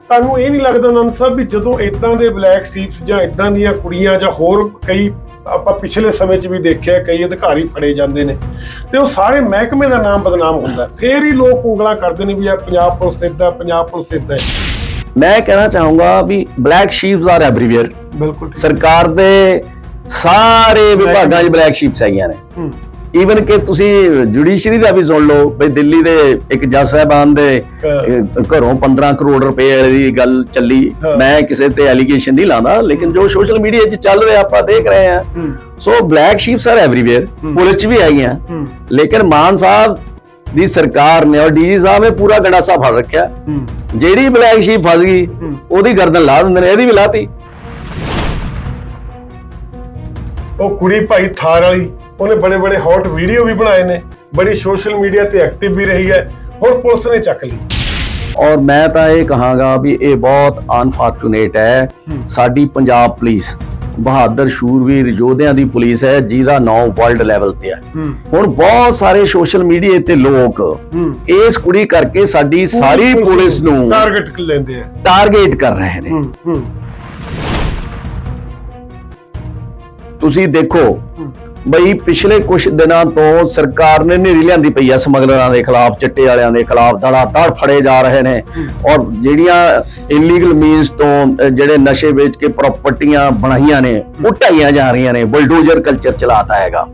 ਤੁਹਾਨੂੰ ਇਹ ਨਹੀਂ ਲੱਗਦਾ ਨੰਦ ਸਾਹਿਬ ਵੀ ਜਦੋਂ ਇਦਾਂ ਦੇ ਬਲੈਕ ਸੀਪਸ ਜਾਂ ਇਦਾਂ ਦੀਆਂ ਕੁੜੀਆਂ ਜਾਂ ਹੋਰ ਕਈ ਆਪਾਂ ਪਿਛਲੇ ਸਮੇਂ 'ਚ ਵੀ ਦੇਖਿਆ ਕਈ ਅਧਿਕਾਰੀ ਫੜੇ ਜਾਂਦੇ ਨੇ ਤੇ ਉਹ ਸਾਰੇ ਮਹਿਕਮੇ ਦਾ ਨਾਮ ਬਦਨਾਮ ਹੁੰਦਾ। ਫੇਰ ਹੀ ਲੋਕ ਉਂਗਲਾਂ ਕਰਦੇ ਨੇ ਵੀ ਇਹ ਪੰਜਾਬ ਪੁਲਿਸ ਏਦਾਂ ਪੰਜਾਬ ਪੁਲਿਸ ਹੈ ਮੈਂ ਕਹਿਣਾ ਚਾਹੂੰਗਾ ਵੀ ਬਲੈਕ ਸ਼ੀਪਸ ਆਰ ਐਵਰੀਵੇਅਰ। ਬਿਲਕੁਲ। ਸਰਕਾਰ ਦੇ ਸਾਰੇ ਵਿਭਾਗਾਂ 'ਚ ਬਲੈਕ ਸ਼ੀਪਸ ਆਈਆਂ ਨੇ। ਹੂੰ। ਈਵਨ ਕਿ ਤੁਸੀਂ ਜੁਡੀਸ਼ਰੀ ਦਾ ਵੀ ਸੁਣ ਲਓ ਬਈ ਦਿੱਲੀ ਦੇ ਇੱਕ ਜੱਜ ਸਾਹਿਬਾਨ ਦੇ ਘਰੋਂ 15 ਕਰੋੜ ਰੁਪਏ ਦੀ ਗੱਲ ਚੱਲੀ। ਮੈਂ ਕਿਸੇ ਤੇ ਐਲੀਗੇਸ਼ਨ ਨਹੀਂ ਲਾਉਂਦਾ ਲੇਕਿਨ ਜੋ ਸੋਸ਼ਲ ਮੀਡੀਆ 'ਚ ਚੱਲ ਰਿਹਾ ਆਪਾਂ ਦੇਖ ਰਹੇ ਹੂੰ। So black sheeps are everywhere. Police 'ਚ ਵੀ ਆਈਆਂ। ਲੇਕਿਨ ਮਾਨ ਸਾਹਿਬ ਦੀ ਸਰਕਾਰ ਨੇ ਔਰ ਡੀਜੀ ਸਾਹਿਬ ਨੇ ਪੂਰਾ ਗੰਡਾਸਾ ਫੜ ਰੱਖਿਆ। ਜਿਹੜੀ ਬਲੈਕ ਸ਼ੀਪ ਫਸ ਗਈ। ਉਹਦੀ ਗਰਦਨ ਲਾ ਦਿੰਦੇ ਨੇ ਇਹਦੀ ਵੀ ਲਾਤੀ। ਉਹ ਕੁੜੀ ਭਾਈ ਥਾਰ ਵਾਲੀ। ਉਹਨੇ ਬੜੇ ਬੜੇ ਹੌਟ ਵੀਡੀਓ ਵੀ ਬਣਾਏ ਨੇ ਬੜੀ ਸੋਸ਼ਲ ਮੀਡੀਆ ਤੇ ਐਕਟਿਵ ਵੀ ਰਹੀ ਹੈ ਹੁਣ ਪੁਲਿਸ ਨੇ ਚੱਕ ਲਈ। ਔਰ ਮੈਂ ਤਾਂ ਇਹ ਕਹਾਂਗਾ ਵੀ ਇਹ ਬਹੁਤ ਅਨਫੋਰਚੂਨੇਟ ਹੈ। ਸਾਡੀ ਪੰਜਾਬ ਪੁਲਿਸ ਬਹਾਦਰ ਸ਼ੂਰਵੀਰ ਯੋਧਿਆਂ ਦੀ ਪੁਲਿਸ ਹੈ ਜਿਹਦਾ ਨਾਮ ਵਰਲਡ ਲੈਵਲ ਤੇ ਹੈ। ਹੁਣ ਬਹੁਤ ਸਾਰੇ ਸੋਸ਼ਲ ਮੀਡੀਆ ਤੇ ਲੋਕ ਇਸ ਕੁੜੀ ਕਰਕੇ ਸਾਡੀ ਸਾਰੀ ਪੁਲਿਸ ਨੂੰ ਟਾਰਗੇਟ ਲੈਂਦੇ ਆ। ਟਾਰਗੇਟ ਕਰ ਰਹੇ ਨੇ। ਤੁਸੀਂ ਦੇਖੋ। ਬਈ ਪਿਛਲੇ ਕੁਝ ਦਿਨਾਂ ਤੋਂ ਸਰਕਾਰ ਨੇ ਨੇਰੀ ਲਿਆਂਦੀ ਪਈ ਆ ਸਮਗਲਰਾਂ ਦੇ ਖਿਲਾਫ, ਚਿੱਟੇ ਵਾਲਿਆਂ ਦੇ ਖਿਲਾਫ ਧੜਾ ਧੜ ਫੜੇ ਜਾ ਰਹੇ ਨੇ। ਔਰ ਜਿਹੜੀਆਂ ਇਲੀਗਲ ਮੀਨਸ ਤੋਂ ਜਿਹੜੇ ਨਸ਼ੇ ਵੇਚ ਕੇ ਪ੍ਰਾਪਰਟੀਆਂ ਬਣਾਈਆਂ ਨੇ, ਉਹ ਢਾਈਆਂ ਜਾ ਰਹੀਆਂ ਨੇ ਬੁਲਡੋਜ਼ਰ ਕਲਚਰ ਚਲਾਤਾ ਹੈਗਾ।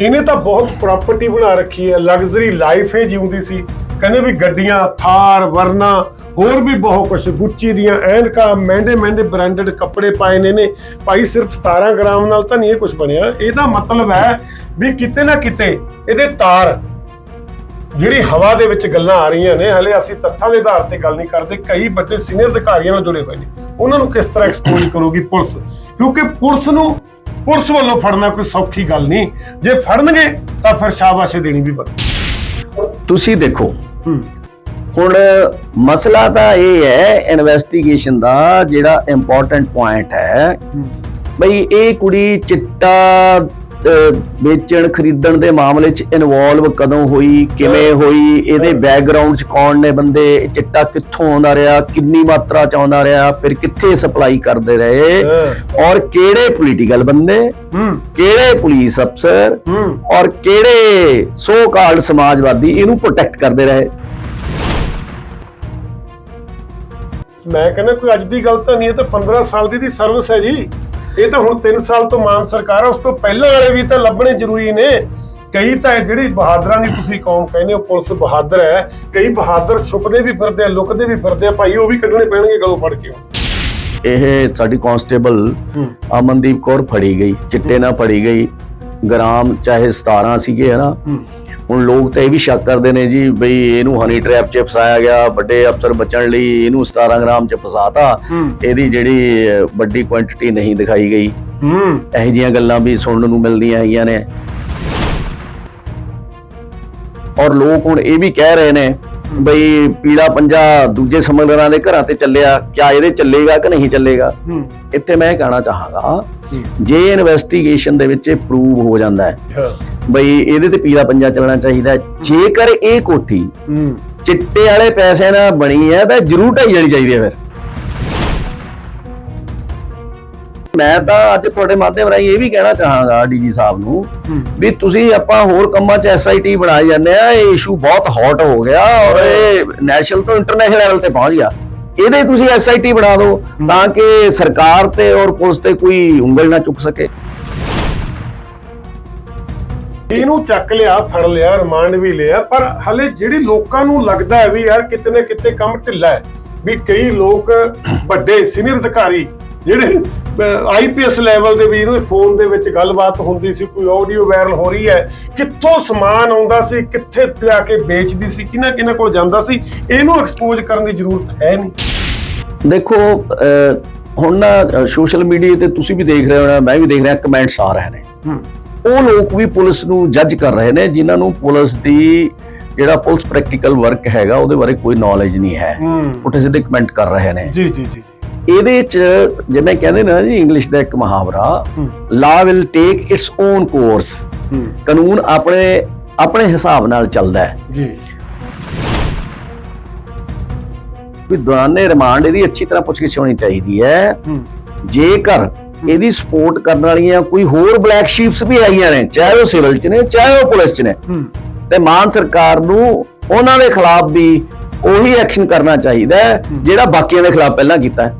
ਇਹਨੇ ਤਾਂ ਬਹੁਤ ਪ੍ਰਾਪਰਟੀ ਬਣਾ ਰੱਖੀ ਹੈ ਲਗਜ਼ਰੀ ਲਾਈਫ ਹੈ ਜਿਉਂਦੀ ਸੀ। ਕਹਿੰਦੇ ਵੀ ਗੱਡੀਆਂ, ਥਾਰ, ਵਰਨਾ ਹੋਰ ਵੀ ਬਹੁਤ ਕੁਝ ਗੁੱਚੀ ਦੀਆਂ ਐਨਕਾਂ ਮਹਿੰਦੇ ਮਹਿੰਦੇ ਬ੍ਰਾਂਡਡ ਕੱਪੜੇ ਪਾਏ ਨੇ ਨੇ। ਭਾਈ ਸਿਰਫ 17 ਗ੍ਰਾਮ ਨਾਲ ਤਾਂ ਨਹੀਂ ਇਹ ਕੁਝ ਬਣਿਆ। ਇਹਦਾ ਮਤਲਬ ਹੈ ਵੀ ਕਿਤੇ ਨਾ ਕਿਤੇ ਇਹਦੇ ਤਾਰ ਜਿਹੜੀ ਹਵਾ ਦੇ ਵਿੱਚ ਗੱਲਾਂ ਆ ਰਹੀਆਂ ਨੇ ਹਲੇ ਅਸੀਂ ਤੱਥਾਂ ਦੇ ਆਧਾਰ ਤੇ ਗੱਲ ਨਹੀਂ ਕਰਦੇ। ਕਈ ਵੱਡੇ ਸੀਨੀਅਰ ਅਧਿਕਾਰੀਆਂ ਨਾਲ ਜੁੜੇ ਹੋਏ ਨੇ। ਉਹਨਾਂ ਨੂੰ ਕਿਸ ਤਰ੍ਹਾਂ ਐਕਸਪੋਜ਼ ਕਰੂਗੀ ਪੁਲਿਸ? ਕਿਉਂਕਿ ਪੁਲਿਸ ਨੂੰ ਪੁਲਿਸ ਵੱਲੋਂ ਫੜਨਾ ਕੋਈ ਸੌਖੀ ਗੱਲ ਨਹੀਂ। ਜੇ ਫੜਨਗੇ ਤਾਂ ਫਿਰ ਸ਼ਾਬਾਸ਼ੇ ਦੇਣੀ ਵੀ ਬਣਦੀ ਤੁਸੀਂ ਦੇਖੋ ਹੁਣ ਮਸਲਾ ਤਾਂ ਇਹ ਹੈ ਇਨਵੈਸਟੀਗੇਸ਼ਨ ਦਾ ਜਿਹੜਾ ਇੰਪੋਰਟੈਂਟ ਪੁਆਇੰਟ ਹੈ। ਬਈ ਇਹ ਕੁੜੀ ਚਿੱਟਾ ਵੇਚਣ ਖਰੀਦਣ ਦੇ ਮਾਮਲੇ 'ਚ ਇਨਵੋਲਵ ਕਦੋਂ ਹੋਈ ਕਿਵੇਂ ਹੋਈ ਇਹਦੇ ਬੈਕਗ੍ਰਾਉਂਡ 'ਚ ਕੌਣ ਨੇ ਬੰਦੇ ਚਿੱਟਾ ਕਿੱਥੋਂ ਆਉਂਦਾ ਰਿਹਾ ਕਿੰਨੀ ਮਾਤਰਾ 'ਚ ਆਉਂਦਾ ਰਿਹਾ ਫਿਰ ਕਿੱਥੇ ਸਪਲਾਈ ਕਰਦੇ ਰਹੇ ਔਰ ਕਿਹੜੇ ਪੋਲੀਟੀਕਲ ਬੰਦੇ ਕਿਹੜੇ ਪੁਲਿਸ ਅਫਸਰ ਔਰ ਕਿਹੜੇ ਸੋ ਕਾਲਡ ਸਮਾਜਵਾਦੀ ਇਹਨੂੰ ਪ੍ਰੋਟੈਕਟ ਕਰਦੇ ਰਹੇ। ਮੈਂ ਕਹਿੰਦਾ ਕੋਈ ਅੱਜ ਦੀ ਗੱਲ ਤਾਂ ਨਹੀਂ ਇਹ ਤਾਂ 15 ਸਾਲ ਦੀ ਦੀ ਸਰਵਿਸ ਹੈ ਜੀ। ਇਹ ਤਾਂ ਹੁਣ 3 ਸਾਲ ਤੋਂ ਮਾਨ ਸਰਕਾਰ ਹੈ ਉਸ ਤੋਂ ਪਹਿਲਾਂ ਵਾਲੇ ਵੀ ਤਾਂ ਲੱਭਣੇ ਜ਼ਰੂਰੀ ਨੇ। ਕਈ ਤਾਂ ਜਿਹੜੀ ਬਹਾਦਰਾਂ ਦੀ ਤੁਸੀਂ ਕੌਮ ਕਹਿੰਦੇ ਹੋ ਪੁਲਿਸ ਬਹਾਦਰ ਹੈ ਕਈ ਬਹਾਦਰ ਛੁਪਦੇ ਵੀ ਫਿਰਦੇ ਆ ਲੁਕਦੇ ਵੀ ਫਿਰਦੇ ਆ ਭਾਈ ਉਹ ਵੀ ਕੱਢਣੇ ਪੈਣਗੇ ਗਲੋਂ ਫੜ ਕੇ ਇਹ ਸਾਡੀ ਕਾਂਸਟੇਬਲ ਅਮਨਦੀਪ ਕੌਰ ਫੜੀ ਗਈ ਚਿੱਟੇ ਨਾਲ ਫੜੀ ਗਈ। ਗ੍ਰਾਮ ਚਾਹੇ 17 ਸੀਗੇ ਹਨਾ ਹੁਣ ਲੋਕ ਤਾਂ ਇਹ ਵੀ ਸ਼ੱਕ ਕਰਦੇ ਨੇ ਜੀ ਬਈ ਇਹਨੂੰ ਹਨੀ ਟ੍ਰੈਪ 'ਚ ਫਸਾਇਆ ਗਿਆ ਵੱਡੇ ਅਫਸਰ ਬਚਣ ਲਈ ਇਹਨੂੰ 17 ਗ੍ਰਾਮ 'ਚ ਫਸਾਤਾ। ਇਹਦੀ ਜਿਹੜੀ ਵੱਡੀ ਕੁਆਂਟੀਟੀ ਨਹੀਂ ਦਿਖਾਈ ਗਈ। ਹੂੰ। ਇਹੋ ਜਿਹੀਆਂ ਗੱਲਾਂ ਵੀ ਸੁਣਨ ਨੂੰ ਮਿਲਦੀਆਂ ਹੈਗੀਆਂ ਨੇ। ਔਰ ਲੋਕ ਹੁਣ ਇਹ ਵੀ ਕਹਿ ਰਹੇ ਨੇ ਬਈ ਪੀੜਾ ਪੰਜਾ ਦੂਜੇ ਸਮਗਲਰਾਂ ਦੇ ਘਰਾਂ ਤੇ ਚੱਲਿਆ ਕਿਆ ਇਹਦੇ ਚੱਲੇਗਾ ਕਿ ਨਹੀਂ ਚੱਲੇਗਾ? ਹੂੰ। ਇੱਥੇ ਮੈਂ ਇਹ ਕਹਿਣਾ ਚਾਹਾਂਗਾ। ਜੇ ਇਨਵੈਸਟੀਗੇਸ਼ਨ ਦੇ ਵਿੱਚ ਇਹ ਪ੍ਰੂਵ ਹੋ ਜਾਂਦਾ ਹੈ। ਬਈ ਇਹਦੇ ਤੇ ਪੀਲਾ ਪੰਜਾ ਚੱਲਣਾ ਚਾਹੀਦਾ। ਜੇਕਰ ਇਹ ਕੋਠੀ ਚਿੱਟੇ ਵਾਲੇ ਪੈਸੇ ਨਾਲ ਬਣੀ ਹੈ ਤਾਂ ਜ਼ਰੂਰ ਢਾਈ ਜਾਣੀ ਚਾਹੀਦੀ ਹੈ ਫਿਰ। ਮੈਂ ਤਾਂ ਅੱਜ ਤੁਹਾਡੇ ਮਾਧਿਅਮ ਰਾਹੀਂ ਇਹ ਵੀ ਕਹਿਣਾ ਚਾਹਾਂਗਾ ਡੀਜੀ ਸਾਹਿਬ ਨੂੰ ਵੀ ਤੁਸੀਂ ਆਪਾਂ ਹੋਰ ਕੰਮਾਂ 'ਚ ਐਸਆਈਟੀ ਬਣਾਈ ਜਾਂਦੇ ਆ ਇਹ ਇਸ਼ੂ ਬਹੁਤ ਹੌਟ ਹੋ ਗਿਆ ਔਰ ਇਹ ਨੈਸ਼ਨਲ ਤੋਂ ਇੰਟਰਨੈਸ਼ਨਲ ਲੈਵਲ ਤੇ ਪਹੁੰਚ ਗਿਆ। ਇਹਦੇ ਤੁਸੀਂ ਐਸਆਈਟੀ ਬਣਾ ਦਿਓ ਤਾਂ ਕਿ ਸਰਕਾਰ ਤੇ ਔਰ ਪੁਲਿਸ ਤੇ ਕੋਈ ਉਂਗਲ ਨਾ ਚੁੱਕ ਸਕੇ। ਇਹਨੂੰ ਚੱਕ ਲਿਆ ਫੜ ਲਿਆ ਰਿਮਾਂਡ ਵੀ ਲਿਆ ਪਰ ਹਲੇ ਜਿਹੜੀ ਲੋਕਾਂ ਨੂੰ ਲੱਗਦਾ ਹੈ ਵੀ ਯਾਰ ਕਿਤੇ ਨਾ ਕਿਤੇ ਕੰਮ ਢਿੱਲਾ ਹੈ ਵੀ ਕਈ ਲੋਕ ਵੱਡੇ ਸੀਨੀਅਰ ਅਧਿਕਾਰੀ ਜਿਹੜੇ ਆਈਪੀਐਸ ਲੈਵਲ ਦੇ ਵੀ ਇਹਨੂੰ ਫੋਨ ਦੇ ਵਿੱਚ ਗੱਲਬਾਤ ਹੁੰਦੀ ਸੀ ਕੋਈ ਆਡੀਓ ਵਾਇਰਲ ਹੋ ਰਹੀ ਹੈ ਕਿੱਥੋਂ ਸਮਾਨ ਆਉਂਦਾ ਸੀ ਕਿੱਥੇ ਲਿਆ ਕੇ ਵੇਚਦੀ ਸੀ ਕਿਹਨਾਂ ਕਿਹਨਾਂ ਕੋਲ ਜਾਂਦਾ ਸੀ ਇਹਨੂੰ ਐਕਸਪੋਜ਼ ਕਰਨ ਦੀ ਜ਼ਰੂਰਤ ਹੈ ਨਹੀਂ। ਦੇਖੋ ਹੁਣ ਨਾ ਸੋਸ਼ਲ ਮੀਡੀਆ ਤੇ ਤੁਸੀਂ ਵੀ ਦੇਖ ਰਹੇ ਹੋ ਮੈਂ ਵੀ ਦੇਖ ਰਿਹਾ ਕਮੈਂਟਸ ਆ ਰਹੇ ਨੇ। ਉਹ ਲੋਕ ਵੀ ਪੁਲਿਸ ਨੂੰ ਜੱਜ ਕਰ ਰਹੇ ਨੇ ਜਿਨ੍ਹਾਂ ਨੂੰ ਪੁਲਿਸ ਦੀ ਜਿਹੜਾ ਪੁਲਿਸ ਪ੍ਰੈਕਟੀਕਲ ਵਰਕ ਹੈਗਾ ਉਹਦੇ ਬਾਰੇ ਕੋਈ ਨੌਲੇਜ ਨਹੀਂ ਹੈ। ਪੁੱਠੇ ਸਿੱਧੇ ਕਮੈਂਟ ਕਰ ਰਹੇ ਨੇ। ਜੀ ਜੀ ਜੀ। ਇਹਦੇ ਚ ਜਿਵੇਂ ਕਹਿੰਦੇ ਨੇ ਨਾ ਜੀ ਇੰਗਲਿਸ਼ ਦਾ ਇੱਕ ਮੁਹਾਵਰਾ law will take its own course ਕਾਨੂੰਨ ਆਪਣੇ ਆਪਣੇ ਹਿਸਾਬ ਨਾਲ ਚੱਲਦਾ ਹੈ। ਜੀ। ਵੀ ਦੌਰਾਨੇ ਰਿਮਾਂਡ ਇਹਦੀ ਅੱਛੀ ਤਰ੍ਹਾਂ ਪੁੱਛਗਿੱਛ ਹੋਣੀ ਚਾਹੀਦੀ ਹੈ। ਜੇਕਰ ਇਹਦੀ ਸਪੋਰਟ ਕਰਨ ਵਾਲੀਆਂ ਕੋਈ ਹੋਰ ਬਲੈਕ ਸ਼ੀਪਸ ਵੀ ਆਈਆਂ ਨੇ ਚਾਹੇ ਉਹ ਸਿਵਲ ਚ ਨੇ ਚਾਹੇ ਉਹ ਪੁਲਿਸ ਚ ਨੇ ਤੇ ਮਾਨ ਸਰਕਾਰ ਨੂੰ ਉਹਨਾਂ ਦੇ ਖਿਲਾਫ ਵੀ ਉਹੀ ਐਕਸ਼ਨ ਕਰਨਾ ਚਾਹੀਦਾ ਜਿਹੜਾ ਬਾਕੀਆਂ ਦੇ ਖਿਲਾਫ ਪਹਿਲਾਂ ਕੀਤਾ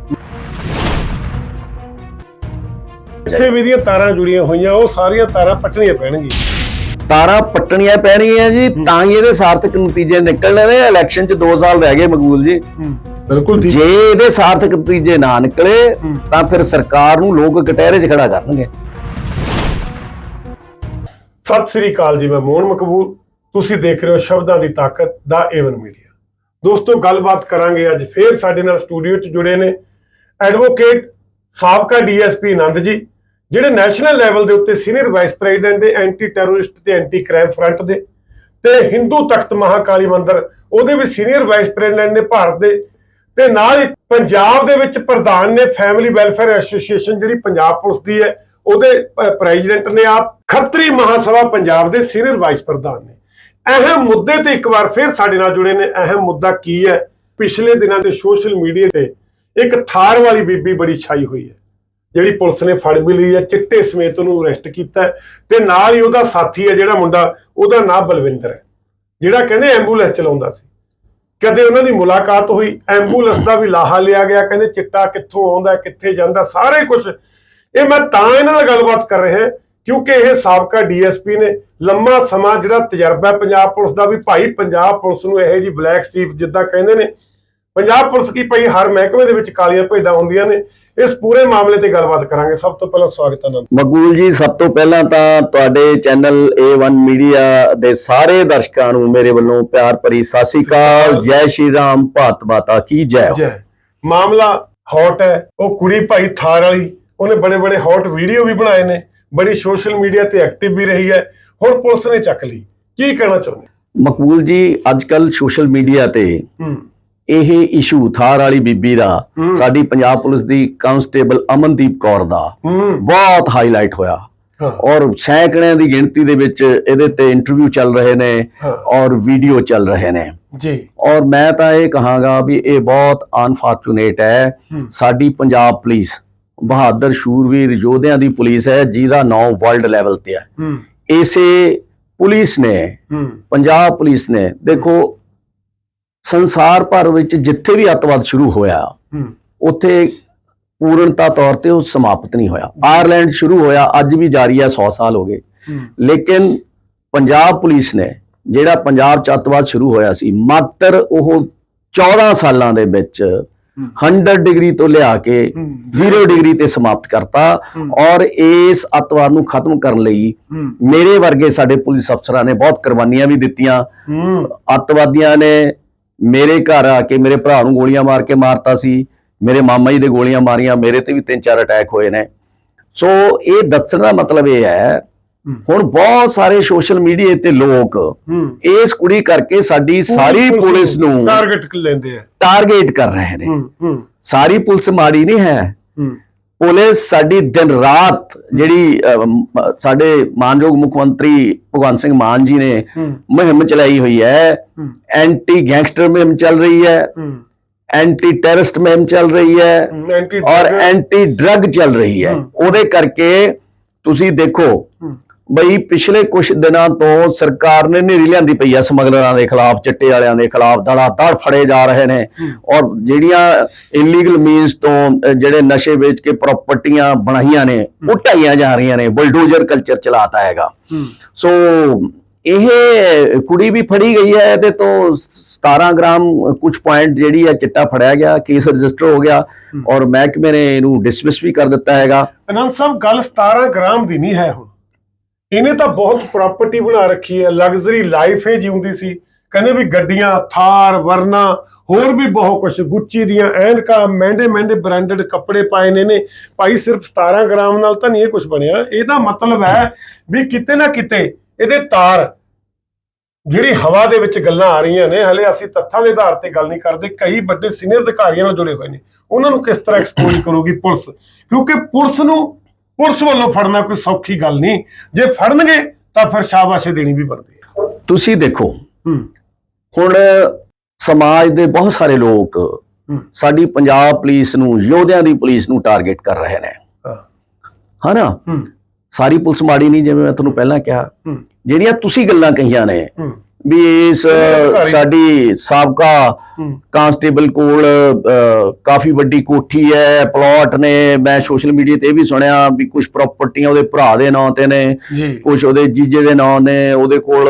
ਜਿੱਥੇ ਵੀ ਦੀਆਂ ਤਾਰਾਂ ਜੁੜੀਆਂ ਹੋਈਆਂ ਉਹ ਸਾਰੀਆਂ ਤਾਰਾਂ ਪੱਟਣੀਆਂ ਪੈਣਗੀਆਂ। ਤਾਰਾਂ ਪੱਟਣੀਆਂ ਪੈਣਗੀਆਂ ਜੀ ਤਾਂ ਹੀ ਇਹਦੇ ਸਾਰਥਕ ਨਤੀਜੇ ਨਿਕਲਣੇ ਨੇ ਇਲੈਕਸ਼ਨ ਚ 2 ਸਾਲ ਰਹਿ ਗਏ ਮਕਬੂਲ ਜੀ। ਬਿਲਕੁਲ ਠੀਕ। ਜੇ ਇਹਦੇ ਸਾਰਥਕ ਨਤੀਜੇ ਨਾ ਨਿਕਲੇ। ਤਾਂ ਫਿਰ ਸਰਕਾਰ ਨੂੰ ਲੋਕ ਕਟਹਿਰੇ 'ਚ ਖੜਾ ਕਰਨਗੇ। ਸਤਿ ਸ੍ਰੀ ਅਕਾਲ ਜੀ ਮੈਂ ਮੋਹਨ ਮਕਬੂਲ। ਤੁਸੀਂ ਦੇਖ ਰਹੇ ਹੋ ਸ਼ਬਦਾਂ ਦੀ ਤਾਕਤ ਦਾ ਏਵਨ ਮੀਡੀਆ। ਦੋਸਤੋ ਗੱਲਬਾਤ ਕਰਾਂਗੇ ਅੱਜ ਫੇਰ ਸਾਡੇ ਨਾਲ ਸਟੂਡੀਓ 'ਚ ਜੁੜੇ ਨੇ। ਐਡਵੋਕੇਟ ਸਾਬਕਾ ਡੀਐਸਪੀ ਆਨੰਦ ਜੀ। ਜਿਹੜੇ ਨੈਸ਼ਨਲ ਲੈਵਲ ਦੇ ਉੱਤੇ ਸੀਨੀਅਰ ਵਾਈਸ ਪ੍ਰੈਜ਼ੀਡੈਂਟ ਦੇ ਐਂਟੀ ਟੈਰੋਰਿਸਟ ਤੇ ਐਂਟੀ ਕ੍ਰਾਈਮ ਫਰੰਟ ਦੇ ਤੇ ਹਿੰਦੂ ਤਖਤ ਮਹਾਕਾਲੀ ਮੰਦਿਰ, ਉਹਦੇ ਵੀ ਸੀਨੀਅਰ ਵਾਈਸ ਪ੍ਰੈਜ਼ੀਡੈਂਟ ਨੇ ਭਾਰਤ ਦੇ ਤੇ ਨਾਲ ਹੀ ਪੰਜਾਬ ਦੇ ਵਿੱਚ ਪ੍ਰਧਾਨ ਨੇ ਫੈਮਿਲੀ ਵੈਲਫੇਅਰ ਐਸੋਸੀਏਸ਼ਨ ਜਿਹੜੀ ਪੰਜਾਬ ਪੁਲਿਸ ਦੀ ਹੈ, ਉਹਦੇ ਪ੍ਰੈਜ਼ੀਡੈਂਟ ਨੇ ਆਪ, ਖੱਤਰੀ ਮਹਾਸਭਾ ਪੰਜਾਬ ਦੇ ਸੀਨੀਅਰ ਵਾਈਸ ਪ੍ਰਧਾਨ ਨੇ। ਅਹਿਮ ਮੁੱਦੇ ਤੇ ਇੱਕ ਵਾਰ ਫਿਰ ਸਾਡੇ ਨਾਲ ਜੁੜੇ ਨੇ। ਅਹਿਮ ਮੁੱਦਾ ਕੀ ਹੈ? ਪਿਛਲੇ ਦਿਨਾਂ ਦੇ ਸੋਸ਼ਲ ਮੀਡੀਆ ਤੇ ਇੱਕ ਥਾਰ ਵਾਲੀ ਬੀਬੀ ਬੜੀ ਛਾਈ ਹੋਈ ਹੈ। ਜਿਹੜੀ ਪੁਲਿਸ ਨੇ ਫੜ ਵੀ ਲਈ ਹੈ, ਚਿੱਟੇ ਸਮੇਤ ਉਹਨੂੰ ਅਰੈਸਟ ਕੀਤਾ ਤੇ ਨਾਲ ਹੀ ਉਹਦਾ ਸਾਥੀ ਹੈ ਜਿਹੜਾ ਮੁੰਡਾ, ਉਹਦਾ ਨਾਮ ਬਲਵਿੰਦਰ ਹੈ, ਜਿਹੜਾ ਕਹਿੰਦੇ ਐਂਬੂਲੈਂਸ ਚਲਾਉਂਦਾ ਸੀ। ਕਦੇ ਉਹਨਾਂ ਦੀ ਮੁਲਾਕਾਤ ਹੋਈ ਐਂਬੂਲੈਂਸ ਦਾ ਵੀ ਲਾਹਾ ਲਿਆ ਗਿਆ, ਕਹਿੰਦੇ ਚਿੱਟਾ ਕਿੱਥੋਂ ਆਉਂਦਾ ਕਿੱਥੇ ਜਾਂਦਾ, ਸਾਰੇ ਕੁਝ ਇਹ ਮੈਂ ਤਾਂ ਇਹਨਾਂ ਨਾਲ ਗੱਲਬਾਤ ਕਰ ਰਿਹਾ, ਕਿਉਂਕਿ ਇਹ ਸਾਬਕਾ ਡੀਐਸਪੀ ਨੇ ਲੰਮਾ ਸਮਾਂ ਜਿਹੜਾ ਤਜਰਬਾ ਪੰਜਾਬ ਪੁਲਿਸ ਦਾ ਵੀ ਭਾਈ, ਪੰਜਾਬ ਪੁਲਿਸ ਨੂੰ ਇਹੋ ਜੀ ਬਲੈਕ ਸੀਪ ਜਿੱਦਾਂ ਕਹਿੰਦੇ ਨੇ। ਪੰਜਾਬ ਪੁਲਿਸ ਕੀ ਭਾਈ ਹਰ ਮਹਿਕਮੇ ਦੇ ਵਿੱਚ ਕਾਲੀਆਂ ਭੇਡਾਂ ਹੁੰਦੀਆਂ ਨੇ ਇਸ ਪੂਰੇ ਮਾਮਲੇ ਤੇ ਗੱਲਬਾਤ ਕਰਾਂਗੇ। ਸਭ ਤੋਂ ਪਹਿਲਾਂ ਸਵਾਗਤ ਹੈ ਅਨੰਦ ਮਕਬੂਲ ਜੀ ਸਭ ਤੋਂ ਪਹਿਲਾਂ ਤਾਂ ਤੁਹਾਡੇ ਚੈਨਲ A1 ਮੀਡੀਆ ਦੇ ਸਾਰੇ ਦਰਸ਼ਕਾਂ ਨੂੰ ਮੇਰੇ ਵੱਲੋਂ ਪਿਆਰ ਭਰੀ ਸਤਿ ਸ੍ਰੀ ਅਕਾਲ। ਜੈ ਸ਼੍ਰੀ ਰਾਮ ਭਾਰਤ ਮਾਤਾ ਕੀ ਜੈ ਹੋ। ਜੈ। ਮਾਮਲਾ ਹੌਟ ਹੈ। ਉਹ ਕੁੜੀ ਭਾਈ ਥਾਰ ਵਾਲੀ ਉਹਨੇ ਬੜੇ ਬੜੇ ਹੌਟ ਵੀਡੀਓ ਵੀ ਬਣਾਏ ਨੇ। ਬੜੀ ਸੋਸ਼ਲ ਮੀਡੀਆ ਤੇ ਐਕਟਿਵ ਵੀ ਰਹੀ ਹੈ। ਹੁਣ ਪੁਲਿਸ ਨੇ ਚੱਕ ਲਈ। ਕੀ ਕਹਿਣਾ ਚਾਹੁੰਦੇ? ਮਕਬੂਲ ਜੀ ਅੱਜ ਕੱਲ ਸੋਸ਼ਲ ਮੀਡੀਆ ਤੇ ਹੂੰ। ਇਹ ਇਸ਼ੂ ਥਾਰ ਵਾਲੀ ਬੀਬੀ ਦਾ। ਸਾਡੀ ਪੰਜਾਬ ਪੁਲਿਸ ਦੀ ਕਾਂਸਟੇਬਲ ਅਮਨਦੀਪ ਕੌਰ ਦਾ ਬਹੁਤ ਹਾਈਲਾਈਟ ਹੋਇਆ। ਔਰ ਸੈਂਕੜਿਆਂ ਦੀ ਗਿਣਤੀ ਦੇ ਵਿੱਚ ਇਹਦੇ ਤੇ ਇੰਟਰਵਿਊ ਚੱਲ ਰਹੇ ਨੇ ਔਰ ਵੀਡੀਓ ਚੱਲ ਰਹੇ ਨੇ। ਜੀ। ਔਰ ਮੈਂ ਤਾਂ ਇਹ ਕਹਾਂਗਾ ਵੀ ਇਹ ਬਹੁਤ ਅਨਫੋਰਚੂਨੇਟ ਹੈ। ਸਾਡੀ ਪੰਜਾਬ ਪੁਲਿਸ ਬਹਾਦਰ ਸ਼ੂਰਵੀਰ ਯੋਧਿਆਂ ਦੀ ਪੁਲਿਸ ਹੈ ਜਿਹਦਾ ਨਾਮ ਵਰਲਡ ਲੈਵਲ ਤੇ ਹੈ। ਇਸੇ ਪੁਲਿਸ ਨੇ ਪੰਜਾਬ ਪੁਲਿਸ ਨੇ ਦੇਖੋ ਸੰਸਾਰ ਭਰ ਵਿੱਚ ਜਿੱਥੇ ਵੀ ਅੱਤਵਾਦ ਸ਼ੁਰੂ ਹੋਇਆ ਉੱਥੇ ਪੂਰਨਤਾ ਤੌਰ ਤੇ ਉਹ ਸਮਾਪਤ ਨਹੀਂ ਹੋਇਆ। ਆਇਰਲੈਂਡ ਸ਼ੁਰੂ ਹੋਇਆ ਅੱਜ ਵੀ ਜਾਰੀ ਹੈ 100 ਸਾਲ ਹੋ ਗਏ। ਲੇਕਿਨ ਪੰਜਾਬ ਪੁਲਿਸ ਨੇ ਜਿਹੜਾ ਪੰਜਾਬ ਚ ਅੱਤਵਾਦ ਸ਼ੁਰੂ ਹੋਇਆ ਸੀ ਮਾਤਰ ਉਹ 14 ਸਾਲਾਂ ਦੇ ਵਿੱਚ 100 ਡਿਗਰੀ ਤੋਂ ਲਿਆ ਕੇ ਹੂੰ। 0 ਡਿਗਰੀ ਤੇ ਸਮਾਪਤ ਕਰਤਾ। ਔਰ ਇਸ ਅੱਤਵਾਦ ਨੂੰ ਖਤਮ ਕਰਨ ਲਈ ਮੇਰੇ ਵਰਗੇ ਸਾਡੇ ਪੁਲਿਸ ਅਫਸਰਾਂ ਨੇ ਬਹੁਤ ਕੁਰਬਾਨੀਆਂ ਵੀ ਦਿੱਤੀਆਂ। ਅੱਤਵਾਦੀਆਂ ਨੇ ਮੇਰੇ ਘਰ ਆ ਕੇ ਮੇਰੇ ਭਰਾ ਨੂੰ ਗੋਲੀਆਂ ਮਾਰ ਕੇ ਮਾਰਤਾ ਸੀ ਮੇਰੇ ਮਾਮਾ ਜੀ ਦੇ ਗੋਲੀਆਂ ਮਾਰੀਆਂ ਮੇਰੇ ਤੇ ਵੀ ਤਿੰਨ ਚਾਰ ਅਟੈਕ ਹੋਏ ਨੇ। ਸੋ ਇਹ ਦੱਸਣ ਦਾ ਮਤਲਬ ਇਹ ਹੈ। ਹੁਣ ਬਹੁਤ ਸਾਰੇ ਸੋਸ਼ਲ ਮੀਡੀਆ ਤੇ ਲੋਕ ਇਸ ਕੁੜੀ ਕਰਕੇ ਸਾਡੀ ਸਾਰੀ ਪੁਲਿਸ ਨੂੰ ਟਾਰਗੇਟ ਲੈਂਦੇ ਆ। ਟਾਰਗੇਟ ਕਰ ਰਹੇ ਨੇ। ਸਾਰੀ ਪੁਲਿਸ ਮਾੜੀ ਨਹੀਂ ਹੂੰ। ਪੁਲਿਸ ਸਾਡੀ ਦਿਨ ਰਾਤ ਜਿਹੜੀ ਸਾਡੇ ਮਾਨਯੋਗ ਮੁੱਖ ਮੰਤਰੀ ਭਗਵੰਤ ਸਿੰਘ ਮਾਨ ਜੀ ਨੇ ਮੁਹਿੰਮ ਚਲਾਈ ਹੋਈ ਹੈ। ਐਂਟੀ ਗੈਂਗਸਟਰ ਮੁਹਿੰਮ ਚੱਲ ਰਹੀ ਹੈ। ਐਂਟੀ ਟੈਰਰਿਸਟ ਮੁਹਿੰਮ ਚੱਲ ਰਹੀ ਹੈ। ਔਰ ਐਂਟੀ ਡਰੱਗ ਚੱਲ ਰਹੀ ਹੈ। ਉਹਦੇ ਕਰਕੇ ਤੁਸੀਂ ਦੇਖੋ ਬਈ ਪਿਛਲੇ ਕੁਝ ਦਿਨਾਂ ਤੋਂ ਸਰਕਾਰ ਨੇ ਨੇਰੀ ਲਿਆਂਦੀ ਪਈ ਆ ਸਮਗਲਰਾਂ ਦੇ ਖਿਲਾਫ ਚਿੱਟੇ ਵਾਲਿਆਂ ਦੇ ਖਿਲਾਫ ਦੜਾ ਦੜ ਫੜੇ ਜਾ ਰਹੇ ਨੇ। ਔਰ ਜਿਹੜੀਆਂ ਇਲੀਗਲ ਮੀਨਸ ਤੋਂ ਜਿਹੜੇ ਨਸ਼ੇ ਵੇਚ ਕੇ ਪ੍ਰਾਪਰਟੀਆਂ ਬਣਾਈਆਂ ਨੇ ਉਹ ਢਾਈਆਂ ਜਾ ਰਹੀਆਂ ਨੇ ਬੁਲਡੋਜ਼ਰ ਕਲਚਰ ਚਲਾਤਾ ਹੈਗਾ। ਸੋ ਇਹ ਕੁੜੀ ਵੀ ਫੜੀ ਗਈ ਹੈ ਇਹਦੇ ਤੋਂ 17 ਗ੍ਰਾਮ ਕੁਝ ਪੁਆਇੰਟ ਜਿਹੜੀ ਹੈ ਚਿੱਟਾ ਫੜਿਆ ਗਿਆ ਕੇਸ ਰਜਿਸਟਰ ਹੋ ਗਿਆ। ਔਰ ਮਹਿਕਮੇ ਨੇ ਇਹਨੂੰ ਡਿਸਮਿਸ ਵੀ ਕਰ ਦਿੱਤਾ ਹੈਗਾ। ਅਨੰਦ ਸਾਹਿਬ ਗੱਲ 17 ਗ੍ਰਾਮ ਦੀ ਨਹੀਂ ਹੈ ਹੁਣ। ਇਹਨੇ ਤਾਂ ਬਹੁਤ ਪ੍ਰਾਪਰਟੀ ਬਣਾ ਰੱਖੀ ਹੈ ਲਗਜ਼ਰੀ ਲਾਈਫ ਹੈ ਜਿਉਂਦੀ ਸੀ। ਕਹਿੰਦੇ ਵੀ ਗੱਡੀਆਂ, ਥਾਰ, ਵਰਨਾ, ਹੋਰ ਵੀ ਬਹੁਤ ਕੁਝ ਗੁੱਚੀ ਦੀਆਂ ਐਨਕਾਂ ਮਹਿੰਦੇ ਮਹਿੰਦੇ ਬ੍ਰਾਂਡਡ ਕੱਪੜੇ ਪਾਏ ਨੇ ਨੇ ਭਾਈ ਸਿਰਫ 17 ਗ੍ਰਾਮ ਨਾਲ ਤਾਂ ਨਹੀਂ ਇਹ ਕੁਝ ਬਣਿਆ। ਇਹਦਾ ਮਤਲਬ ਹੈ ਵੀ ਕਿਤੇ ਨਾ ਕਿਤੇ ਇਹਦੇ ਤਾਰ, ਜਿਹੜੀ ਹਵਾ ਦੇ ਵਿੱਚ ਗੱਲਾਂ ਆ ਰਹੀਆਂ ਨੇ, ਹਲੇ ਅਸੀਂ ਤੱਥਾਂ ਦੇ ਆਧਾਰ ਤੇ ਗੱਲ ਨਹੀਂ ਕਰਦੇ, ਕਈ ਵੱਡੇ ਸੀਨੀਅਰ ਅਧਿਕਾਰੀਆਂ ਨਾਲ ਜੁੜੇ ਹੋਏ ਨੇ। ਉਹਨਾਂ ਨੂੰ ਕਿਸ ਤਰ੍ਹਾਂ ਐਕਸਪੋਜ਼ ਕਰੂਗੀ ਪੁਲਿਸ? ਕਿਉਂਕਿ ਪੁਲਿਸ ਨੂੰ ਪੁਲਿਸ ਵੱਲੋਂ ਫੜਨਾ ਕੋਈ ਸੌਖੀ ਗੱਲ ਨਹੀਂ। ਜੇ ਫੜਨਗੇ ਤਾਂ ਫਿਰ ਸ਼ਾਬਾਸ਼ੇ ਦੇਣੀ ਵੀ ਬਣਦੀ ਹੈ ਤੁਸੀਂ ਦੇਖੋ ਹੁਣ ਸਮਾਜ ਦੇ ਬਹੁਤ ਸਾਰੇ ਲੋਕ ਸਾਡੀ ਪੰਜਾਬ ਪੁਲਿਸ ਨੂੰ ਯੋਧਿਆਂ ਦੀ ਪੁਲਿਸ ਨੂੰ ਟਾਰਗੇਟ ਕਰ ਰਹੇ ਨੇ। ਹਨਾ? ਸਾਰੀ ਪੁਲਿਸ ਮਾੜੀ ਨਹੀਂ ਜਿਵੇਂ ਮੈਂ ਤੁਹਾਨੂੰ ਪਹਿਲਾਂ ਕਿਹਾ। ਜਿਹੜੀਆਂ ਤੁਸੀਂ ਗੱਲਾਂ ਕਹੀਆਂ ਨੇ ਵੀ ਇਸ ਸਾਡੀ ਸਾਬਕਾ ਕਾਂਸਟੇਬਲ ਕੋਲ ਕਾਫੀ ਵੱਡੀ ਕੋਠੀ ਹੈ ਪਲਾਟ ਨੇ ਮੈਂ ਸੋਸ਼ਲ ਮੀਡੀਆ ਤੇ ਇਹ ਵੀ ਸੁਣਿਆ ਵੀ ਕੁਝ ਪ੍ਰਾਪਰਟੀਆਂ ਉਹਦੇ ਭਰਾ ਦੇ ਨਾਂ ਤੇ ਨੇ ਕੁਝ ਉਹਦੇ ਜੀਜੇ ਦੇ ਨਾਂ ਨੇ ਉਹਦੇ ਕੋਲ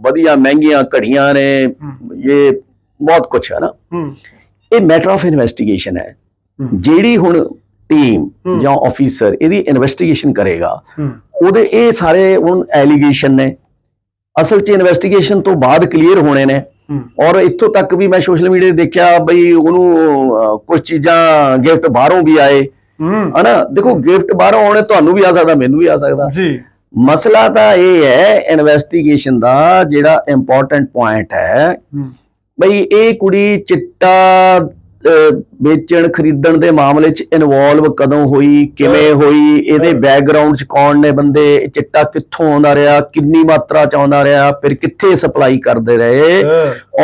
ਵਧੀਆ ਮਹਿੰਗੀਆਂ ਘੜੀਆਂ ਨੇ ਇਹ ਬਹੁਤ ਕੁਝ ਹੈ ਨਾ। ਇਹ ਮੈਟਰ ਆਫ ਇਨਵੈਸਟੀਗੇਸ਼ਨ ਹੈ। ਜਿਹੜੀ ਹੁਣ ਟੀਮ। ਜਾਂ ਆਫੀਸਰ ਇਹਦੀ ਇਨਵੈਸਟੀਗੇਸ਼ਨ ਕਰੇਗਾ ਉਹਦੇ ਇਹ ਸਾਰੇ ਹੁਣ ਐਲੀਗੇਸ਼ਨ ਨੇ। ਅਸਲ 'ਚ ਇਨਵੈਸਟੀਗੇਸ਼ਨ ਤੋਂ ਬਾਅਦ ਕਲੀਅਰ ਹੋਣੇ ਨੇ। ਔਰ ਇੱਥੋਂ ਤੱਕ ਵੀ ਮੈਂ ਸੋਸ਼ਲ ਮੀਡੀਆ ਤੇ ਦੇਖਿਆ ਬਈ ਉਹਨੂੰ ਕੁਝ ਚੀਜ਼ਾਂ ਗਿਫਟ ਬਾਹਰੋਂ ਵੀ ਆਏ। ਹੂੰ। ਹਨਾ? ਦੇਖੋ ਗਿਫਟ ਬਾਹਰੋਂ ਆਉਣੇ ਤੁਹਾਨੂੰ ਵੀ ਆ ਸਕਦਾ ਮੈਨੂੰ ਵੀ ਆ ਸਕਦਾ। ਜੀ। ਮਸਲਾ ਤਾਂ ਇਹ ਹੈ ਇਨਵੈਸਟੀਗੇਸ਼ਨ ਦਾ ਜਿਹੜਾ ਇੰਪੋਰਟੈਂਟ ਪੁਆਇੰਟ ਹੈ। ਬਈ ਇਹ ਕੁੜੀ ਚਿੱਟਾ ਵੇਚਣ ਖਰੀਦਣ ਦੇ ਮਾਮਲੇ 'ਚ ਇਨਵੋਲਵ ਕਦੋਂ ਹੋਈ ਕਿਵੇਂ ਹੋਈ ਇਹਦੇ ਬੈਕਗ੍ਰਾਉਂਡ 'ਚ ਕੌਣ ਨੇ ਬੰਦੇ ਚਿੱਟਾ ਕਿੱਥੋਂ ਆਉਂਦਾ ਰਿਹਾ ਕਿੰਨੀ ਮਾਤਰਾ 'ਚ ਆਉਂਦਾ ਰਿਹਾ ਫਿਰ ਕਿੱਥੇ ਸਪਲਾਈ ਕਰਦੇ ਰਹੇ।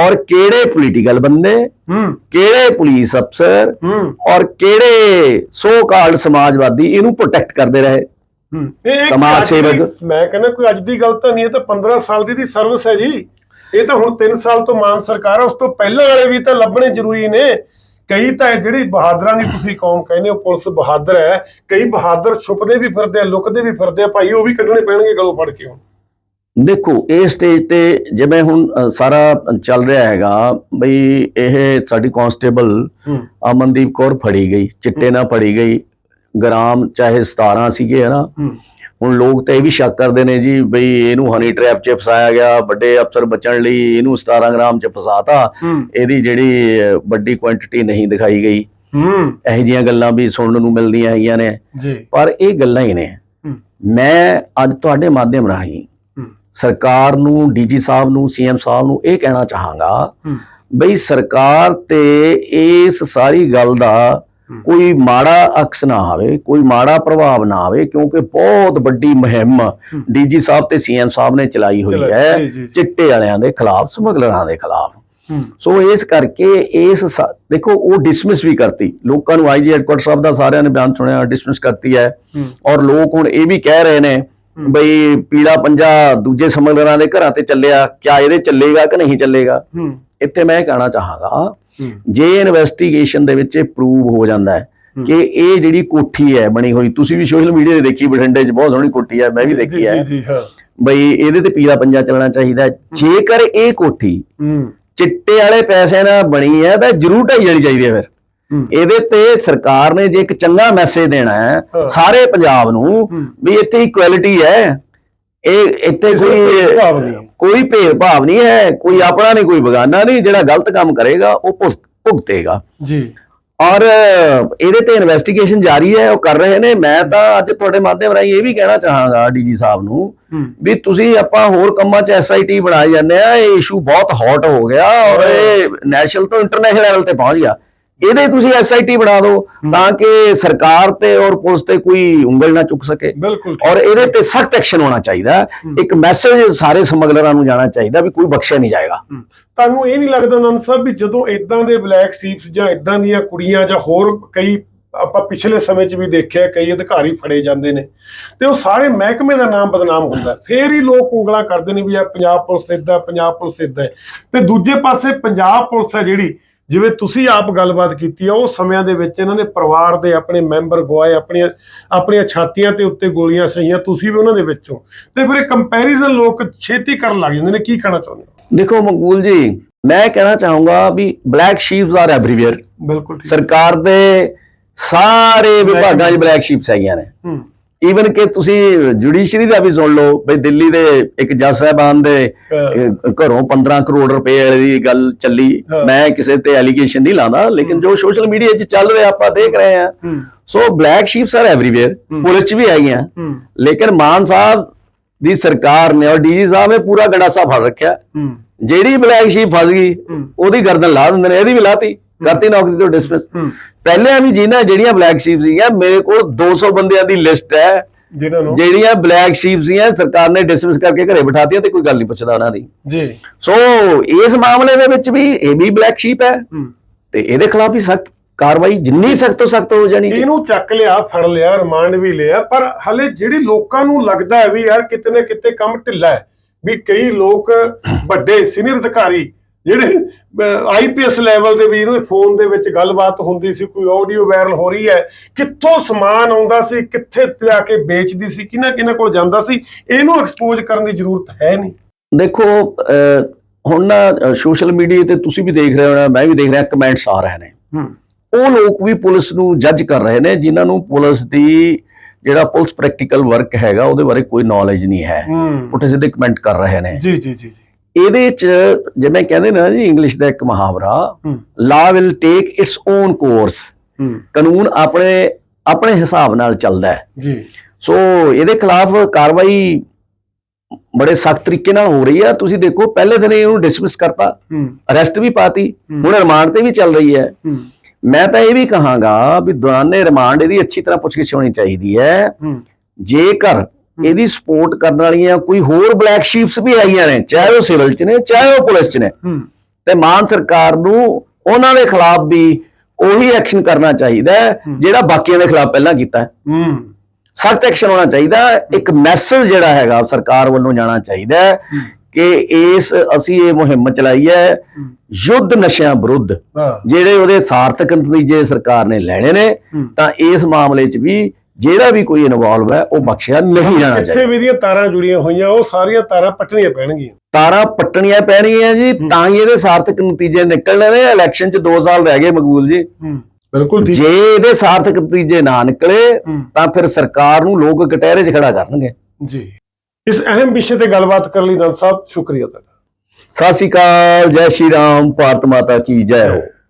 ਔਰ ਕਿਹੜੇ ਪੋਲੀਟੀਕਲ ਬੰਦੇ? ਹੂੰ। ਕਿਹੜੇ ਪੁਲਿਸ ਅਫਸਰ ਹੂੰ। ਔਰ ਕਿਹੜੇ ਸੋ ਕਾਲਡ ਸਮਾਜਵਾਦੀ ਇਹਨੂੰ ਪ੍ਰੋਟੈਕਟ ਕਰਦੇ ਰਹੇ? ਸਮਾਜ ਸੇਵਕ। ਮੈਂ ਕਹਿੰਦਾ ਕੋਈ ਅੱਜ ਦੀ ਗੱਲ ਤਾਂ ਨਹੀਂ ਇਹ ਤਾਂ 15 ਸਾਲ ਦੀ ਦੀ ਸਰਵਿਸ ਹੈ ਜੀ। ਇਹ ਤਾਂ ਹੁਣ 3 ਸਾਲ ਤੋਂ ਮਾਨ ਸਰਕਾਰ ਹੈ ਉਸ ਤੋਂ ਪਹਿਲਾਂ ਵਾਲੇ ਵੀ ਤਾਂ ਲੱਭਣੇ ਜ਼ਰੂਰੀ ਨੇ। ਕਈ ਤਾਂ ਇਹ ਜਿਹੜੀ ਬਹਾਦਰਾਂ ਦੀ ਤੁਸੀਂ ਕੌਮ ਕਹਿੰਦੇ ਹੋ ਪੁਲਿਸ ਬਹਾਦਰ ਹੈ ਕਈ ਬਹਾਦਰ ਛੁਪਦੇ ਵੀ ਫਿਰਦੇ ਆ ਲੁਕਦੇ ਵੀ ਫਿਰਦੇ ਆ ਭਾਈ ਉਹ ਵੀ ਕੱਢਣੇ ਪੈਣਗੇ ਗਲੋਂ ਫੜ ਕੇ ਹੁਣ। ਦੇਖੋ ਇਹ ਸਟੇਜ ਤੇ ਜਿਵੇਂ ਹੁਣ ਸਾਰਾ ਚੱਲ ਰਿਹਾ ਹੈਗਾ ਬਈ ਇਹ ਸਾਡੀ ਕਾਂਸਟੇਬਲ ਅਮਨਦੀਪ ਕੌਰ ਫੜੀ ਗਈ ਚਿੱਟੇ ਨਾਲ ਫੜੀ ਗਈ ਗ੍ਰਾਮ ਚਾਹੇ 17 ਸੀਗੇ ਹਨਾ ਹੁਣ ਲੋਕ ਤਾਂ ਇਹ ਵੀ ਸ਼ੱਕ ਕਰਦੇ ਨੇ ਜੀ ਬਈ ਇਹਨੂੰ ਹਨੀ ਟ੍ਰੈਪ 'ਚ ਫਸਾਇਆ ਗਿਆ ਵੱਡੇ ਅਫਸਰ ਬਚਣ ਲਈ ਇਹਨੂੰ 17 ਗ੍ਰਾਮ 'ਚ ਫਸਾਤਾ। ਇਹਦੀ ਜਿਹੜੀ ਵੱਡੀ ਕੁਆਂਟੀਟੀ ਨਹੀਂ ਦਿਖਾਈ ਗਈ। ਹੂੰ। ਇਹੋ ਜਿਹੀਆਂ ਗੱਲਾਂ ਵੀ ਸੁਣਨ ਨੂੰ ਮਿਲਦੀਆਂ ਹੈਗੀਆਂ ਨੇ। ਜੀ। ਪਰ ਇਹ ਗੱਲਾਂ ਹੀ ਨੇ। ਮੈਂ ਅੱਜ ਤੁਹਾਡੇ ਮਾਧਿਅਮ ਰਾਹੀਂ ਸਰਕਾਰ ਨੂੰ ਡੀਜੀ ਸਾਹਿਬ ਨੂੰ ਸੀਐਮ ਸਾਹਿਬ ਨੂੰ ਇਹ ਕਹਿਣਾ ਚਾਹਾਂਗਾ ਬਈ ਸਰਕਾਰ ਤੇ ਇਸ ਸਾਰੀ ਗੱਲ ਦਾ। ਕੋਈ ਮਾੜਾ ਅਕਸ ਨਾ ਆਵੇ ਕੋਈ ਮਾੜਾ ਪ੍ਰਭਾਵ ਨਾ ਆਵੇ ਕਿਉਂਕਿ ਬਹੁਤ ਵੱਡੀ ਮੁਹਿੰਮ ਡੀਜੀ ਸਾਹਿਬ ਤੇ ਸੀਐਮ ਸਾਹਿਬ ਨੇ ਚਲਾਈ ਹੋਈ ਹੈ। ਚਿੱਟੇ ਵਾਲਿਆਂ ਦੇ ਖਿਲਾਫ ਸਮਗਲਰਾਂ ਦੇ ਖਿਲਾਫ। ਸੋ ਇਸ ਕਰਕੇ ਇਸ ਦੇਖੋ ਉਹ ਡਿਸਮਿਸ ਵੀ ਕਰਤੀ। ਲੋਕਾਂ ਨੂੰ ਆਈਜੀ ਹੈਡਕੁਆਟਰ ਸਾਹਿਬ ਦਾ ਸਾਰਿਆਂ ਨੇ ਬਿਆਨ ਸੁਣਿਆ ਡਿਸਮਿਸ ਕਰਤੀ ਹੈ। ਔਰ ਲੋਕ ਹੁਣ ਇਹ ਵੀ ਕਹਿ ਰਹੇ ਨੇ ਬਈ ਪੀੜਾ ਪੰਜਾ ਦੂਜੇ ਸਮਗਲਰਾਂ ਦੇ ਘਰਾਂ ਤੇ ਚੱਲਿਆ ਕਿਆ ਇਹਦੇ ਚੱਲੇਗਾ ਕਿ ਨਹੀਂ ਚੱਲੇਗਾ? ਇੱਥੇ ਮੈਂ ਕਹਿਣਾ ਚਾਹਾਂਗਾ ਜੇ ਇਨਵੈਸਟੀਗੇਸ਼ਨ ਦੇ ਵਿੱਚ ਇਹ ਪ੍ਰੂਵ ਹੋ ਜਾਂਦਾ ਹੈ ਕਿ ਇਹ ਜਿਹੜੀ ਕੋਠੀ ਹੈ ਬਣੀ ਹੋਈ ਤੁਸੀਂ ਵੀ ਸੋਸ਼ਲ ਮੀਡੀਆ ਤੇ ਦੇਖੀ ਬਠਿੰਡੇ 'ਚ ਬਹੁਤ ਸੋਹਣੀ ਕੋਠੀ ਹੈ ਮੈਂ ਵੀ ਦੇਖੀ ਹੈ। ਜੀ ਜੀ ਹਾਂ। ਬਈ ਇਹਦੇ ਤੇ ਪੀਲਾ ਪੰਜਾ ਚੱਲਣਾ ਚਾਹੀਦਾ। ਜੇਕਰ ਇਹ ਕੋਠੀ ਚਿੱਟੇ ਵਾਲੇ ਪੈਸਿਆਂ ਨਾਲ ਬਣੀ ਹੈ ਤਾਂ ਜ਼ਰੂਰ ਢਾਈ ਜਾਣੀ ਚਾਹੀਦੀ ਹੈ ਫਿਰ। ਇਹਦੇ ਤੇ ਸਰਕਾਰ ਨੇ ਜੇ ਇੱਕ ਚੰਗਾ ਮੈਸੇਜ ਦੇਣਾ ਹੈ। ਸਾਰੇ ਪੰਜਾਬ ਨੂੰ। ਵੀ ਇੱਥੇ ਇਕੁਐਲਿਟੀ ਹੈ। ਇਹ ਇੱਥੇ ਕੋਈ ਨਹੀਂ। ਕੋਈ ਭੇਦਭਾਵ ਨਹੀਂ ਹੈ ਕੋਈ ਆਪਣਾ ਨਹੀਂ ਕੋਈ ਬਗਾਨਾ ਨਹੀਂ ਜਿਹੜਾ ਗਲਤ ਕੰਮ ਕਰੇਗਾ ਉਹ ਭੁਗ- ਭੁਗਤੇਗਾ। ਜੀ। ਔਰ ਇਹਦੇ ਤੇ ਇਨਵੈਸਟੀਗੇਸ਼ਨ ਜਾਰੀ ਹੈ ਉਹ ਕਰ ਰਹੇ ਨੇ। ਮੈਂ ਤਾਂ ਅੱਜ ਤੁਹਾਡੇ ਮਾਧਿਅਮ ਰਾਹੀਂ ਇਹ ਵੀ ਕਹਿਣਾ ਚਾਹਾਂਗਾ ਡੀਜੀ ਸਾਹਿਬ ਨੂੰ ਵੀ ਤੁਸੀਂ ਆਪਾਂ ਹੋਰ ਕੰਮਾਂ 'ਚ ਐਸਆਈਟੀ ਬਣਾਈ ਜਾਂਦੇ ਆ ਇਹ ਇਸ਼ੂ ਬਹੁਤ ਹੌਟ ਹੋ ਗਿਆ ਔਰ ਇਹ ਨੈਸ਼ਨਲ ਤੋਂ ਇੰਟਰਨੈਸ਼ਨਲ ਲੈਵਲ ਤੇ ਪਹੁੰਚ ਗਿਆ। ਇਹਦੇ ਤੁਸੀਂ ਐਸਆਈਟੀ ਬਣਾ ਦਿਓ ਤਾਂ ਕਿ ਸਰਕਾਰ ਤੇ ਔਰ ਪੁਲਿਸ ਤੇ ਕੋਈ ਉਂਗਲ ਨਾ ਚੁੱਕ ਸਕੇ। ਔਰ ਇਹਦੇ ਤੇ ਸਖਤ ਐਕਸ਼ਨ ਹੋਣਾ ਚਾਹੀਦਾ। ਇੱਕ ਮੈਸੇਜ ਸਾਰੇ ਸਮਗਲਰਾਂ ਨੂੰ ਜਾਣਾ ਚਾਹੀਦਾ ਵੀ ਕੋਈ ਬਖਸ਼ਿਆ ਨਹੀਂ ਜਾਏਗਾ। ਤੁਹਾਨੂੰ ਇਹ ਨਹੀਂ ਲੱਗਦਾ ਨੰਦ ਸਾਹਿਬ ਵੀ ਜਦੋਂ ਇਦਾਂ ਦੇ ਬਲੈਕ ਸੀਪਸ ਜਾਂ ਇਦਾਂ ਦੀਆਂ ਕੁੜੀਆਂ ਜਾਂ ਹੋਰ ਕਈ ਆਪਾਂ ਪਿਛਲੇ ਸਮੇਂ 'ਚ ਵੀ ਦੇਖਿਆ ਕਈ ਅਧਿਕਾਰੀ ਫੜੇ ਜਾਂਦੇ ਨੇ ਤੇ ਉਹ ਸਾਰੇ ਮਹਿਕਮੇ ਦਾ ਨਾਮ ਬਦਨਾਮ ਹੁੰਦਾ। ਫੇਰ ਹੀ ਲੋਕ ਉਂਗਲਾਂ ਕਰਦੇ ਨੇ ਵੀ ਆ ਪੰਜਾਬ ਪੁਲਿਸ ਇਦਾਂ ਪੰਜਾਬ ਪੁਲਿਸ ਇਦਾਂ ਤੇ ਦੂਜੇ ਪਾਸੇ ਪੰਜਾਬ ਪੁਲਿਸ ਹੈ ਜਿਹੜੀ ਜਿਵੇਂ ਤੁਸੀਂ ਆਪ ਗੱਲਬਾਤ ਕੀਤੀ ਆ ਉਹ ਸਮਿਆਂ ਦੇ ਵਿੱਚ ਇਹਨਾਂ ਨੇ ਪਰਿਵਾਰ ਦੇ ਆਪਣੇ ਮੈਂਬਰ ਗਵਾਏ ਆਪਣੀਆਂ ਆਪਣੀਆਂ ਛਾਤੀਆਂ ਤੇ ਉੱਤੇ ਗੋਲੀਆਂ ਸਹੀਆਂ ਤੁਸੀਂ ਵੀ ਉਹਨਾਂ ਦੇ ਵਿੱਚੋਂ। ਤੇ ਫਿਰ ਇਹ ਕੰਪੈਰੀਜ਼ਨ ਲੋਕ ਛੇਤੀ ਕਰਨ ਲੱਗ ਜਾਂਦੇ ਨੇ ਕੀ ਕਹਿਣਾ ਚਾਹੁੰਦੇ ਹੋ? ਦੇਖੋ ਮਕਬੂਲ ਜੀ ਮੈਂ ਕਹਿਣਾ ਚਾਹੂੰਗਾ ਵੀ ਬਲੈਕ ਸ਼ੀਪਸ ਆਰ ਐਵਰੀਵੇਅਰ ਬਿਲਕੁਲ ਠੀਕ। ਸਰਕਾਰ ਦੇ ਸਾਰੇ ਵਿਭਾਗਾਂ 'ਚ ਬਲੈਕ ਸ਼ੀਪਸ ਹੈਗੀਆਂ ਨੇ। ਹੂੰ। ਈਵਨ ਕਿ ਤੁਸੀਂ ਜੁਡੀਸ਼ਰੀ ਦਾ ਵੀ ਸੁਣ ਲਓ ਬਈ ਦਿੱਲੀ ਦੇ ਇੱਕ ਜੱਜ ਸਾਹਿਬਾਨ ਦੇ ਘਰੋਂ 15 ਕਰੋੜ ਰੁਪਏ ਵਾਲੀ ਦੀ ਗੱਲ ਚੱਲੀ। ਮੈਂ ਕਿਸੇ ਤੇ ਐਲੀਗੇਸ਼ਨ ਨਹੀਂ ਲਾਉਂਦਾ ਲੇਕਿਨ ਜੋ ਸੋਸ਼ਲ ਮੀਡੀਆ 'ਚ ਚੱਲ ਰਿਹਾ ਆਪਾਂ ਦੇਖ ਰਹੇ ਹੂੰ। So black sheeps are everywhere police 'ਚ ਵੀ ਹੂੰ। ਲੇਕਿਨ ਮਾਨ ਸਾਹਿਬ ਦੀ ਸਰਕਾਰ ਨੇ ਔਰ ਡੀਜੀ ਸਾਹਿਬ ਨੇ ਪੂਰਾ ਗੰਡਾਸਾ ਫੜ ਰੱਖਿਆ। ਜਿਹੜੀ ਬਲੈਕ ਸ਼ੀਪ ਫਸ ਗਈ। ਉਹਦੀ ਗਰਦਨ ਲਾ ਦਿੰਦੇ ਨੇ ਇਹਦੀ ਵੀ ਲਾਤੀ। ਕਰਤੀ ਨੌਕਰੀ ਤੋਂ ਡਿਸਮਿਸ ਪਹਿਲਾਂ ਵੀ ਜਿਨ੍ਹਾਂ ਜਿਹੜੀਆਂ ਬਲੈਕ ਸ਼ੀਪ ਸੀਗੀਆਂ ਮੇਰੇ ਕੋਲ 200 ਬੰਦਿਆਂ ਦੀ ਲਿਸਟ ਹੈ। ਜਿਨ੍ਹਾਂ ਨੂੰ? ਜਿਹੜੀਆਂ ਬਲੈਕ ਸ਼ੀਪ ਸੀਗੀਆਂ ਸਰਕਾਰ ਨੇ ਡਿਸਮਿਸ ਕਰਕੇ ਘਰੇ ਬਿਠਾਤੀਆਂ ਤੇ ਕੋਈ ਗੱਲ ਨਹੀਂ ਪੁੱਛਦਾ ਉਹਨਾਂ ਦੀ। ਜੀ। ਸੋ ਇਸ ਮਾਮਲੇ ਦੇ ਵਿੱਚ ਵੀ ਇਹ ਵੀ ਬਲੈਕ ਸ਼ੀਪ ਹੈ। ਤੇ ਇਹਦੇ ਖਿਲਾਫ ਵੀ ਸਖਤ ਕਾਰਵਾਈ ਜਿੰਨੀ ਸਖਤ ਤੋਂ ਸਖਤ ਹੋ ਜਾਣੀ। ਇਹਨੂੰ ਚੱਕ ਲਿਆ ਫੜ ਲਿਆ ਰਿਮਾਂਡ ਵੀ ਲਿਆ ਪਰ ਹਲੇ ਜਿਹੜੇ ਲੋਕਾਂ ਨੂੰ ਲੱਗਦਾ ਹੈ ਵੀ ਯਾਰ ਕਿਤੇ ਨਾ ਕਿਤੇ ਕੰਮ ਢਿੱਲਾ ਹੈ ਵੀ ਕਈ ਲੋਕ ਵੱਡੇ ਸੀਨੀਅਰ ਅਧਿਕਾਰੀ ਜਿਹੜੇ ਆਈਪੀਐਸ ਲੈਵਲ ਦੇ ਵੀ ਇਹਨੂੰ ਫੋਨ ਦੇ ਵਿੱਚ ਗੱਲਬਾਤ ਹੁੰਦੀ ਸੀ ਕੋਈ ਆਡੀਓ ਵਾਇਰਲ ਹੋ ਰਹੀ ਹੈ ਕਿੱਥੋਂ ਸਮਾਨ ਆਉਂਦਾ ਸੀ ਕਿੱਥੇ ਲਿਆ ਕੇ ਵੇਚਦੀ ਸੀ ਕਿਹਨਾਂ ਕਿਹਨਾਂ ਕੋਲ ਜਾਂਦਾ ਸੀ ਇਹਨੂੰ ਐਕਸਪੋਜ਼ ਕਰਨ ਦੀ ਜ਼ਰੂਰਤ ਹੈ ਨਹੀਂ। ਦੇਖੋ ਹੁਣ ਨਾ ਸੋਸ਼ਲ ਮੀਡੀਆ ਤੇ ਤੁਸੀਂ ਵੀ ਦੇਖ ਰਹੇ ਹੋ ਮੈਂ ਵੀ ਦੇਖ ਰਿਹਾ ਕਮੈਂਟਸ ਆ ਰਹੇ ਨੇ। ਉਹ ਲੋਕ ਵੀ ਪੁਲਿਸ ਨੂੰ ਜੱਜ ਕਰ ਰਹੇ ਨੇ ਜਿਨ੍ਹਾਂ ਨੂੰ ਪੁਲਿਸ ਦੀ ਜਿਹੜਾ ਪੁਲਿਸ ਪ੍ਰੈਕਟੀਕਲ ਵਰਕ ਹੈਗਾ ਉਹਦੇ ਬਾਰੇ ਕੋਈ ਨੌਲੇਜ ਨਹੀਂ ਹੈ। ਪੁੱਠੇ ਸਿੱਧੇ ਕਮੈਂਟ ਕਰ ਰਹੇ ਨੇ। ਜੀ ਜੀ ਜੀ। ਇਹਦੇ ਚ ਜਿਵੇਂ ਕਹਿੰਦੇ ਨੇ ਜੀ ਇੰਗਲਿਸ਼ ਦਾ ਇੱਕ ਮੁਹਾਵਰਾ law will take its own course ਕਾਨੂੰਨ ਆਪਣੇ ਆਪਣੇ ਹਿਸਾਬ ਨਾਲ ਚੱਲਦਾ ਹੈ। ਜੀ। ਸੋ ਇਹਦੇ ਖਿਲਾਫ ਕਾਰਵਾਈ ਬੜੇ ਸਖਤ ਤਰੀਕੇ ਨਾਲ ਹੋ ਰਹੀ ਹੈ ਤੁਸੀਂ ਦੇਖੋ ਪਹਿਲੇ ਦਿਨ ਇਹਨੂੰ ਡਿਸਮਿਸ ਕਰਤਾ। ਅਰੈਸਟ ਵੀ ਪਾਤੀ। ਹੁਣ ਰਿਮਾਂਡ ਤੇ ਵੀ ਚੱਲ ਰਹੀ ਹੈ। ਮੈਂ ਤਾਂ ਇਹ ਵੀ ਕਹਾਂਗਾ ਵੀ ਦੌਰਾਨੇ ਰਿਮਾਂਡ ਇਹਦੀ ਅੱਛੀ ਤਰ੍ਹਾਂ ਪੁੱਛਗਿੱਛ ਹੋਣੀ ਚਾਹੀਦੀ ਹੂੰ। ਜੇਕਰ ਇਹਦੀ ਸਪੋਰਟ ਕਰਨ ਵਾਲੀਆਂ ਕੋਈ ਹੋਰ ਬਲੈਕ ਸ਼ੀਪਸ ਵੀ ਆਈਆਂ ਨੇ ਚਾਹੇ ਉਹ ਸਿਵਲ ਚ ਨੇ ਚਾਹੇ ਉਹ ਪੁਲਿਸ ਚ ਨੇ। ਤੇ ਮਾਨ ਸਰਕਾਰ ਨੂੰ ਉਹਨਾਂ ਦੇ ਖਿਲਾਫ ਵੀ ਉਹੀ ਐਕਸ਼ਨ ਕਰਨਾ ਚਾਹੀਦਾ ਜਿਹੜਾ ਬਾਕੀਆਂ ਦੇ ਖਿਲਾਫ ਪਹਿਲਾਂ ਕੀਤਾ ਹੈ। ਹੂੰ। ਸਖਤ ਐਕਸ਼ਨ ਹੋਣਾ ਚਾਹੀਦਾ। ਇੱਕ ਮੈਸੇਜ ਜਿਹੜਾ ਹੈਗਾ ਸਰਕਾਰ ਵੱਲੋਂ ਜਾਣਾ ਚਾਹੀਦਾ ਕਿ ਇਸ ਅਸੀਂ ਇਹ ਮੁਹਿੰਮ ਚਲਾਈ ਹੈ ਯੁੱਧ ਨਸ਼ਿਆਂ ਵਿਰੁੱਧ ਜਿਹੜੇ ਉਹਦੇ ਸਾਰਥਕ ਨਤੀਜੇ ਸਰਕਾਰ ਨੇ ਲੈਣੇ ਨੇ। ਤਾਂ ਇਸ ਮਾਮਲੇ 'ਚ ਵੀ ਜਿਹੜਾ ਵੀ ਕੋਈ ਇਨਵੋਲਵ ਹੈ ਉਹ ਬਖਸ਼ਿਆ ਨਹੀਂ ਜਾਣਾ ਚਾਹੀਦਾ। ਵੀ ਦੀਆਂ ਤਾਰਾਂ ਜੁੜੀਆਂ ਹੋਈਆਂ ਉਹ ਸਾਰੀਆਂ ਤਾਰਾਂ ਪੱਟਣੀਆਂ ਪੈਣਗੀਆਂ। ਤਾਰਾਂ ਪੱਟਣੀਆਂ ਪੈਣਗੀਆਂ ਜੀ ਤਾਂ ਹੀ ਇਹਦੇ ਸਾਰਥਕ ਨਤੀਜੇ ਨਿਕਲਣੇ ਨੇ ਇਲੈਕਸ਼ਨ 'ਚ 2 ਸਾਲ ਰਹਿ ਗਏ ਮਕਬੂਲ ਜੀ। ਬਿਲਕੁਲ ਠੀਕ। ਜੇ ਇਹਦੇ ਸਾਰਥਕ ਨਤੀਜੇ ਨਾ ਨਿਕਲੇ ਤਾਂ ਫਿਰ ਸਰਕਾਰ ਨੂੰ ਲੋਕ ਕਟਹਿਰੇ 'ਚ ਖੜਾ ਕਰਨਗੇ। ਜੀ। ਇਸ ਅਹਿਮ ਵਿਸ਼ੇ ਤੇ ਗੱਲਬਾਤ ਕਰਨ ਲਈ ਦੰਦ ਸਾਹਿਬ ਸ਼ੁਕਰੀਆ ਤੁਹਾਡਾ। ਸਤਿ ਸ਼੍ਰੀ ਅਕਾਲ ਜੈ ਸ਼੍ਰੀ ਰਾਮ ਭਾਰਤ ਮਾਤਾ ਕੀ ਜੈ ਹੋ।